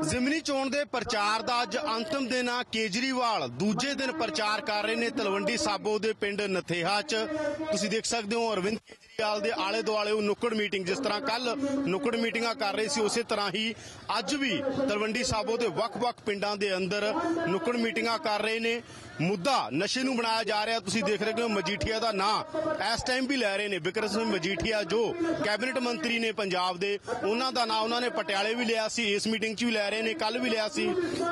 ਜ਼ਿਮਨੀ ਚੋਣ ਦੇ ਪ੍ਰਚਾਰ ਦਾ ਅੱਜ ਅੰਤਮ ਦਿਨ ਆ। ਕੇਜਰੀਵਾਲ ਦੂਜੇ ਦਿਨ ਪ੍ਰਚਾਰ ਕਰ ਰਹੇ ਨੇ ਤਲਵੰਡੀ ਸਾਬੋ ਦੇ ਪਿੰਡ ਨਥੇਹਾ 'ਚ। ਤੁਸੀਂ ਦੇਖ ਸਕਦੇ ਹੋ ਅਰਵਿੰਦ ਕੇਜਰੀਵਾਲ ਦੇ ਆਲੇ ਦੁਆਲੇ ਉਹ ਨੁੱਕੜ ਮੀਟਿੰਗ, ਜਿਸ ਤਰ੍ਹਾਂ ਕੱਲ ਨੁੱਕੜ ਮੀਟਿੰਗਾਂ ਕਰ ਰਹੇ ਸੀ, ਉਸੇ ਤਰ੍ਹਾਂ ਹੀ ਅੱਜ ਵੀ ਤਲਵੰਡੀ ਸਾਬੋ ਦੇ ਵੱਖ-ਵੱਖ ਪਿੰਡਾਂ ਦੇ ਅੰਦਰ ਨੁੱਕੜ ਮੀਟਿੰਗਾਂ ਕਰ ਰਹੇ ਨੇ। ਮੁੱਦਾ ਨਸ਼ੇ ਨੂੰ ਬਣਾਇਆ ਜਾ ਰਿਹਾ, ਤੁਸੀਂ ਦੇਖ ਰਹੇ ਹੋ ਮਜੀਠੀਆ ਦਾ ਨਾਂ। ਇਸ ਟਾਈਮ ਵੀ ਲੈ ਰਹੇ ਨੇ ਵਿਕਰਮ ਸਿੰਘ ਮਜੀਠੀਆ, ਜੋ ਕੈਬਨਿਟ ਮੰਤਰੀ ਨੇ ਪੰਜਾਬ ਦੇ। ਉਹਨਾਂ ਦਾ ਨਾਂ ਉਹਨਾਂ ਨੇ ਪਟਿਆਲੇ ਵੀ ਲਿਆ ਸੀ, ਇਸ ਮੀਟਿੰਗ 'ਚ ਵੀ ਲੈ ਰਹੇ ਨੇ ਕੱਲ ਵੀ ਲਿਆ ਸੀ।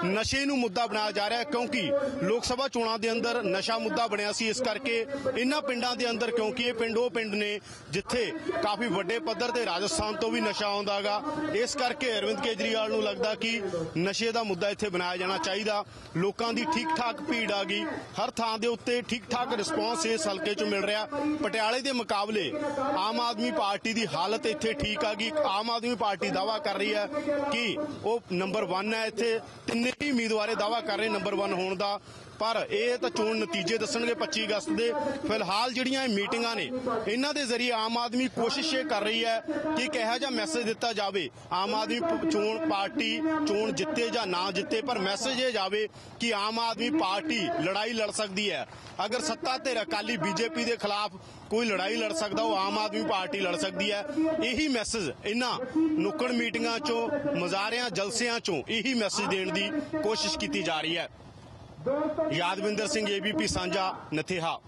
ਨਸ਼ੇ ਨੂੰ ਮੁੱਦਾ ਬਣਾਇਆ ਜਾ ਰਿਹਾ ਕਿਉਂਕਿ ਲੋਕ ਸਭਾ ਚੋਣਾਂ ਦੇ ਅੰਦਰ ਨਸ਼ਾ ਮੁੱਦਾ ਬਣਿਆ ਸੀ। ਇਸ ਕਰਕੇ ਇਨ੍ਹਾਂ ਪਿੰਡਾਂ ਦੇ ਅੰਦਰ ਕਿਉਂਕਿ ਇਹ ਪਿੰਡ ਉਹ ਪਿੰਡ ਨੇ ਜਿੱਥੇ ਕਾਫੀ ਵੱਡੇ ਪੱਧਰ ਤੇ ਰਾਜਸਥਾਨ ਤੋਂ ਵੀ ਨਸ਼ਾ ਆਉਂਦਾਗਾ ਇਸ ਕਰਕੇ ਅਰਵਿੰਦ ਕੇਜਰੀਵਾਲ ਨੂੰ ਲੱਗਦਾ ਕਿ ਨਸ਼ੇ ਦਾ ਮੁੱਦਾ ਇੱਥੇ ਬਣਾਇਆ ਜਾਣਾ ਚਾਹੀਦਾ। ਲੋਕਾਂ ਦੀ ਠੀਕ ਠਾਕ ਭੀੜ ਆ ਗਈ। ਹਰ ਥਾਂ ਦੇ ਉੱਤੇ ਠੀਕ ਠਾਕ ਰਿਸਪੌਂਸ ਇਸ ਹਲਕੇ 'ਚ ਮਿਲ ਰਿਹਾ। ਪਟਿਆਲੇ ਦੇ ਮੁਕਾਬਲੇ ਆਮ ਆਦਮੀ ਪਾਰਟੀ ਦੀ ਹਾਲਤ ਇੱਥੇ ਠੀਕ ਆ ਗਈ। ਆਮ ਆਦਮੀ ਪਾਰਟੀ ਦਾਵਾ ਕਰ ਰਹੀ ਹੈ ਕਿ ਉਹ ਨੰਬਰ 1 ਹੈ ਇੱਥੇ। ਤਿੰਨੇ ਹੀ ਉਮੀਦਵਾਰੇ ਦਾਵਾ ਕਰ ਰਹੇ ਨੰਬਰ 1 ਹੋਣ ਦਾ। ਪਰ ਇਹ ਤਾਂ ਚੋਣ ਨਤੀਜੇ ਦੱਸਣਗੇ 25 ਅਗਸਤ ਦੇ। ਫਿਲਹਾਲ ਜਿਹੜੀਆਂ ਇਹ ਮੀਟਿੰਗਾਂ ਨੇ, ਇਹਨਾਂ ਦੇ ਜ਼ਰੀਏ ਆਮ ਆਦਮੀ ਕੋਸ਼ਿਸ਼ ਇਹ ਕਰ ਰਹੀ ਹੈ ਕਿ ਕਿਹੋ ਜਿਹਾ ਮੈਸੇਜ ਦਿੱਤਾ ਜਾਵੇ। ਆਮ ਆਦਮੀ ਚੋਣ ਪਾਰਟੀ ਚੋਣ ਜਿੱਤੇ ਜਾਂ ਨਾ ਜਿੱਤੇ, ਪਰ ਮੈਸੇਜ ਇਹ ਜਾਵੇ ਕਿ ਆਮ ਆਦਮੀ ਪਾਰਟੀ ਲੜਾਈ ਲੜ ਸਕਦੀ ਹੈ। ਅਗਰ ਸੱਤਾ ਤੇ ਅਕਾਲੀ ਬੀਜੇਪੀ ਦੇ ਖਿਲਾਫ ਕੋਈ ਲੜਾਈ ਲੜ ਸਕਦਾ, ਉਹ ਆਮ ਆਦਮੀ ਪਾਰਟੀ ਲੜ ਸਕਦੀ ਹੈ। ਇਹੀ ਮੈਸੇਜ ਇਹਨਾਂ ਨੁੱਕੜ ਮੀਟਿੰਗਾਂ ਚੋਂ, ਮਜ਼ਾਰਿਆਂ ਜਲਸਿਆਂ ਚੋਂ ਇਹੀ ਮੈਸੇਜ ਦੇਣ ਦੀ ਕੋਸ਼ਿਸ਼ ਕੀਤੀ ਜਾ ਰਹੀ ਹੈ। ਯਾਦਵਿੰਦਰ ਸਿੰਘ ਏਬੀਪੀ ਸਾਂਝਾ, ਨਥੇਹਾ।